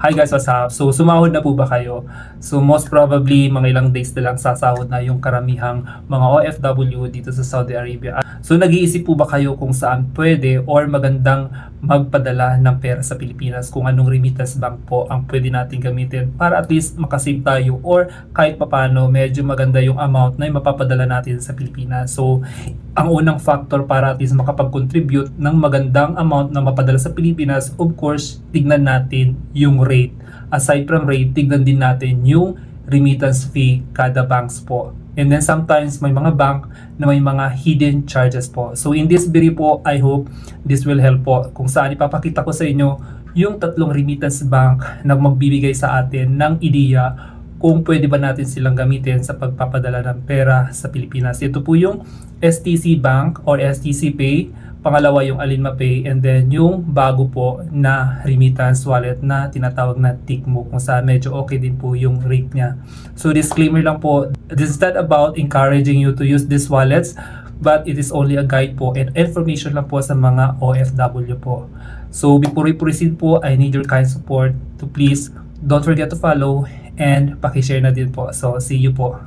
Hi guys, what's up? So, sumahod na po ba kayo? So, most probably, mga ilang days na lang sasahod na yung karamihang mga OFW dito sa Saudi Arabia. So, nag-iisip po ba kayo kung saan pwede or magandang magpadala ng pera sa Pilipinas? Kung anong remittance bank po ang pwede natin gamitin para at least makasave tayo or kahit papano medyo maganda yung amount na mapapadala natin sa Pilipinas. So, ang unang factor para at least makapag-contribute ng magandang amount na mapadala sa Pilipinas, of course, tignan natin yung rate. Aside from rate, tignan din natin yung remittance fee kada banks po. And then sometimes may mga bank na may mga hidden charges po. So in this video po, I hope this will help po. Kung saan ipapakita ko sa inyo yung tatlong remittance bank na magbibigay sa atin ng ideya kung pwede ba natin silang gamitin sa pagpapadala ng pera sa Pilipinas. Ito po yung STC Bank or STC Pay, pangalawa yung Alinma Pay, and then yung bago po na remittance wallet na tinatawag na Tikmo kung saan medyo okay din po yung rate niya. So disclaimer lang po, this is not about encouraging you to use these wallets, but it is only a guide po and information lang po sa mga OFW po. So before we proceed po, I need your kind support to please don't forget to follow and pakishare na din po. So see you po.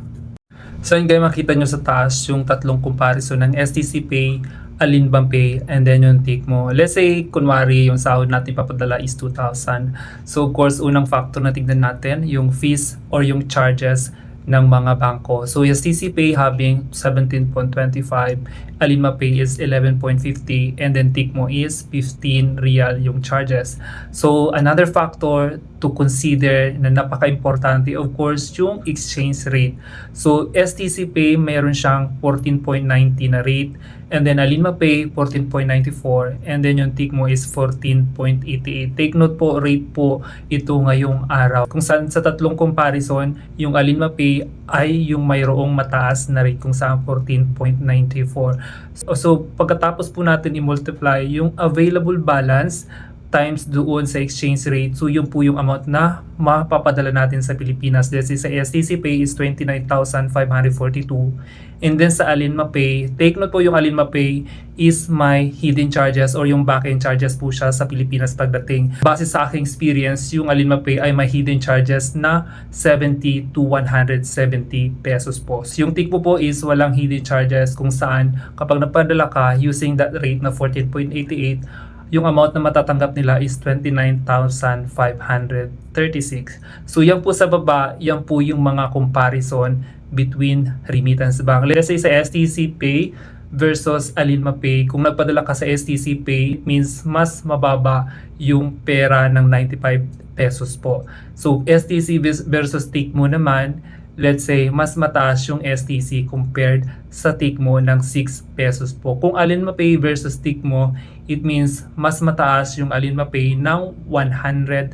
So yun guys, makita nyo sa taas yung tatlong comparison ng STC Pay, Alinbang Pay, and then yung Tikmo. Let's say, kunwari, yung sahod natin papadala is 2,000. So of course, unang factor na tignan natin, yung fees or yung charges ng mga bangko. So yung STC Pay having 17.25, Alinma Pay is 11.50, and then Tikmo is 15 real yung charges. So another factor to consider na napaka-importante of course yung exchange rate. So STC Pay meron siyang 14.90 na rate and then Alinma Pay 14.94 and then yung Tikmo is 14.88. Take note po rate po ito ngayong araw. Kung saan sa tatlong comparison yung Alinma Pay ay yung mayroong mataas na rate kung saan 14.94. So, so pagkatapos po natin i-multiply yung available balance times doon sa exchange rate. So yun po yung amount na mapapadala natin sa Pilipinas. Let's say sa STC Pay is 29,542. And then sa Alinma Pay, take note po yung Alinma Pay is my hidden charges or yung back-end charges po siya sa Pilipinas pagdating. Base sa aking experience, yung Alinma Pay ay may hidden charges na 70 to 170 pesos po. So, yung Tikpo po is walang hidden charges kung saan kapag napadala ka using that rate na 14.88, yung amount na matatanggap nila is 29,536. So yan po sa baba, yan po yung mga comparison between remittance bank. Let's say sa STC Pay versus Alinma Pay. Kung nagpadala ka sa STC Pay, means mas mababa yung pera ng 95 pesos po. So STC versus Tikmo naman, let's say, mas mataas yung STC compared sa Tikmo ng 6 pesos po. Kung Alinma Pay versus Tikmo, it means mas mataas yung Alinma Pay ng 101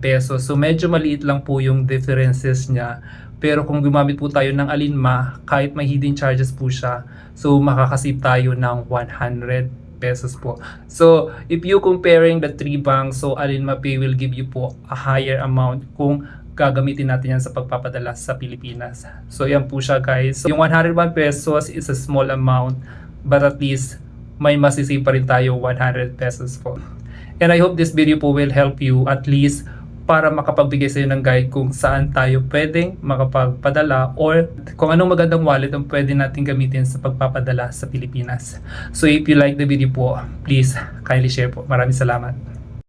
pesos. So medyo maliit lang po yung differences niya. Pero kung gumamit po tayo ng Alinma, kahit may hidden charges po siya, so makakasip tayo ng 100 pesos po. So, if you comparing the three banks, so Alinma Pay will give you po a higher amount kung gagamitin natin yan sa pagpapadala sa Pilipinas. So, yan po siya guys. Yung 101 pesos is a small amount, but at least may masisave pa rin tayo 100 pesos po. And I hope this video po will help you at least para makapagbigay sa iyo ng guide kung saan tayo pwedeng makapagpadala or kung anong magandang wallet ang pwede natin gamitin sa pagpapadala sa Pilipinas. So if you like the video po, please kindly share po. Maraming salamat.